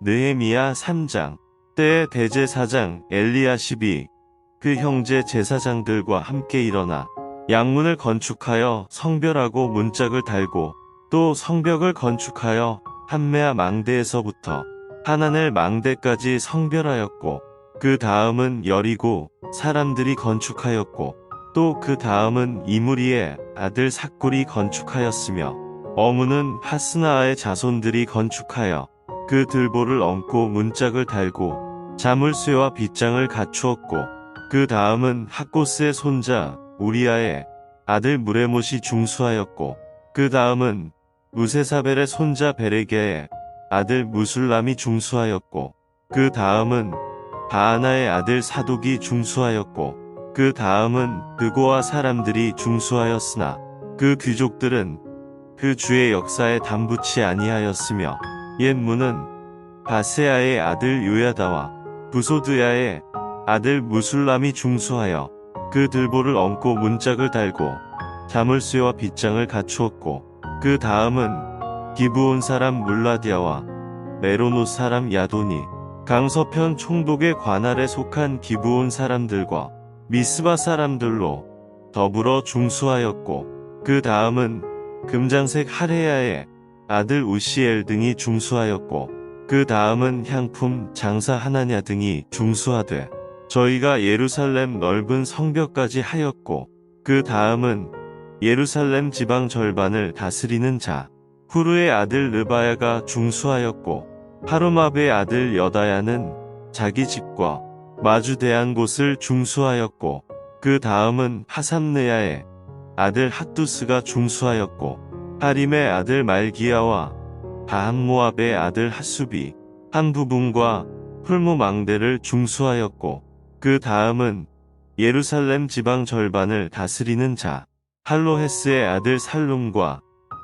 느헤미야 3장 때에 대제사장 엘리야십이. 그 형제 제사장들과 함께 일어나 양문을 건축하여 성별하고 문짝을 달고 또 성벽을 건축하여 한메아 망대에서부터 하나넬 망대까지 성별하였고 그 다음은 여리고 사람들이 건축하였고 또 그 다음은 이무리의 아들 삭굴이 건축하였으며 어무는 파스나아의 자손들이 건축하여 그 들보를 얹고 문짝을 달고 자물쇠와 빗장을 갖추었고 그 다음은 학고스의 손자 우리아의 아들 무레못이 중수하였고 그 다음은 무세사벨의 손자 베레게의 아들 무술람이 중수하였고 그 다음은 바하나의 아들 사독이 중수하였고 그 다음은 그고와 사람들이 중수하였으나 그 귀족들은 그 주의 역사에 담붙이 아니하였으며 옛 문은 바세아의 아들 요야다와 부소드야의 아들 무술람이 중수하여 그 들보를 얹고 문짝을 달고 자물쇠와 빗장을 갖추었고 그 다음은 기브온 사람 물라디아와 메로노 사람 야도니 강서편 총독의 관할에 속한 기브온 사람들과 미스바 사람들로 더불어 중수하였고 그 다음은 금장색 하레야의 아들 우시엘 등이 중수하였고 그 다음은 향품 장사 하나냐 등이 중수하되 저희가 예루살렘 넓은 성벽까지 하였고 그 다음은 예루살렘 지방 절반을 다스리는 자. 후르의 아들 르바야가 중수하였고 하루마베의 아들 여다야는 자기 집과 마주대한 곳을 중수하였고 그 다음은 하삼느야의 아들 핫두스가 중수하였고 하림의 아들 말기야와 바함모압의 아들 핫수비 한 부분과 풀무망대를 중수하였고 그 다음은 예루살렘 지방 절반을 다스리는 자 할로헤스의 아들 살룸과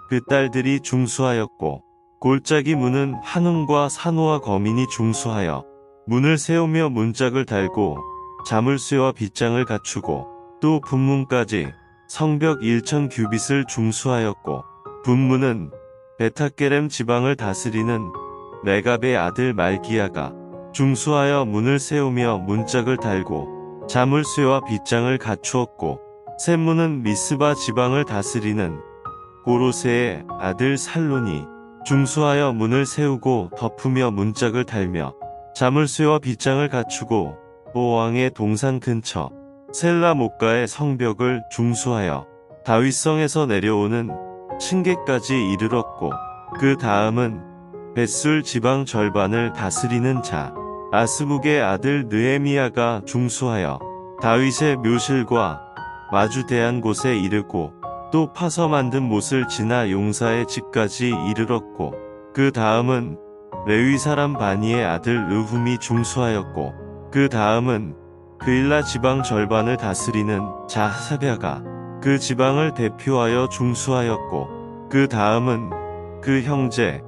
그 딸들이 중수하였고 골짜기 문은 한음과 산호와 거민이 중수하여 문을 세우며 문짝을 달고 자물쇠와 빗장을 갖추고 또 분문까지 성벽 1천 규빗을 중수하였고 분문은 베타게렘 지방을 다스리는 레갑의 아들 말기야가 중수하여 문을 세우며 문짝을 달고 자물쇠와 빗장을 갖추었고 샘문은 미스바 지방을 다스리는 고로세의 아들 살론이 중수하여 문을 세우고 덮으며 문짝을 달며 자물쇠와 빗장을 갖추고 보왕의 동산 근처 셀라 목가의 성벽을 중수하여 다윗성에서 내려오는 층계까지 이르렀고 그 다음은 벳술 지방 절반을 다스리는 자 아스북의 아들 느에미야가 중수하여 다윗의 묘실과 마주대한 곳에 이르고 또 파서 만든 못을 지나 용사의 집까지 이르렀고 그 다음은 레위 사람 바니의 아들 르훔이 중수하였고 그 다음은 그일라 지방 절반을 다스리는 자하사랴가 그 지방을 대표하여 중수하였고 그 다음은 그 형제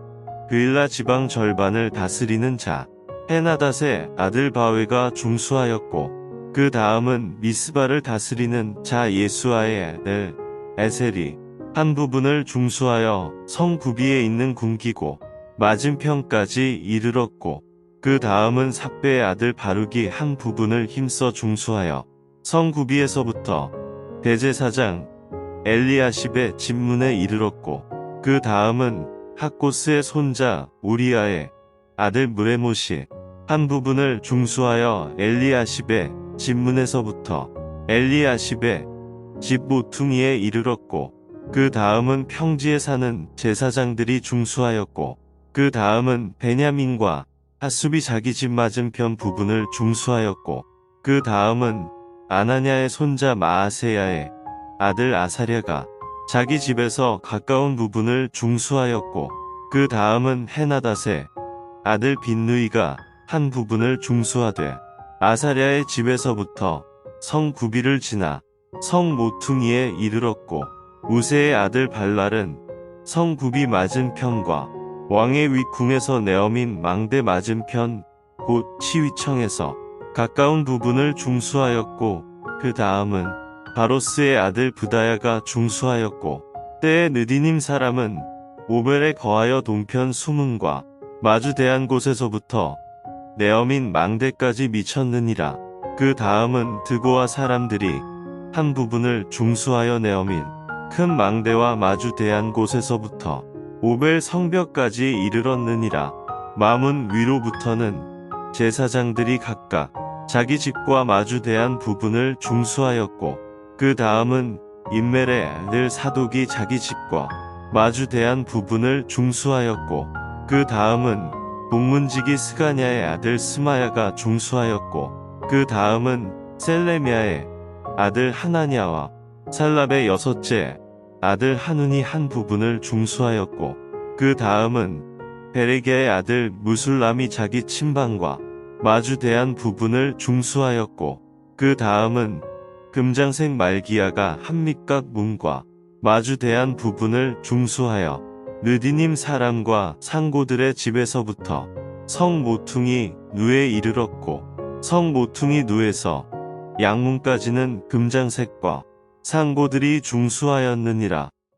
그일라 지방 절반을 다스리는 자 헤나닷의 아들 바웨가 중수하였고 그 다음은 미스바를 다스리는 자 예수아의 아들 에셀이 한 부분을 중수하여 성 구비에 있는 군기고 맞은편까지 이르렀고 그 다음은 삭배의 아들 바룩이 한 부분을 힘써 중수하여 성 구비에서부터 대제사장 엘리아십의 집문에 이르렀고 그 다음은 학고스의 손자 우리아의 아들 무레못이 한 부분을 중수하여 엘리아십의 집문에서부터 엘리아십의 집 모퉁이에 이르렀고 그 다음은 평지에 사는 제사장들이 중수하였고 그 다음은 베냐민과 하수비 자기 집 맞은편 부분을 중수하였고 그 다음은 아나냐의 손자 마아세야의 아들 아사랴가 자기 집에서 가까운 부분을 중수하였고 그 다음은 헤나닷의 아들 빈누이가 한 부분을 중수하되 아사랴의 집에서부터 성 구비를 지나 성 모퉁이에 이르렀고 우세의 아들 발랄은 성 구비 맞은편과 왕의 윗궁에서 내어민 망대 맞은편 곧 치위청에서 가까운 부분을 중수하였고 그 다음은 바로스의 아들 부다야가 중수하였고 때에 느디님 사람은 오벨에 거하여 동편 수문과 마주대한 곳에서부터 내엄인 망대까지 미쳤느니라. 그 다음은 드고와 사람들이 한 부분을 중수하여 내어민 큰 망대와 마주대한 곳에서부터 오벨 성벽까지 이르렀느니라. 마문 위로부터는 제사장들이 각각 자기 집과 마주대한 부분을 중수하였고 그 다음은 인멜의 아들 사독이 자기 집과 마주대한 부분을 중수하였고 그 다음은 동문지기 스가냐의 아들 스마야가 중수하였고 그 다음은 셀레미아의 아들 하나냐와 살랍의 여섯째 아들 한운이 한 부분을 중수하였고 그 다음은 베레게의 아들 무술람이 자기 침방과 마주대한 부분을 중수하였고 그 다음은 금장색 말기야가 한밑각 문과 마주대한 부분을 중수하여 느디님 사람과 상고들의 집에서부터 성 모퉁이 누에 이르렀고 성 모퉁이 누에서 양문까지는 금장색과 상고들이 중수하였느니라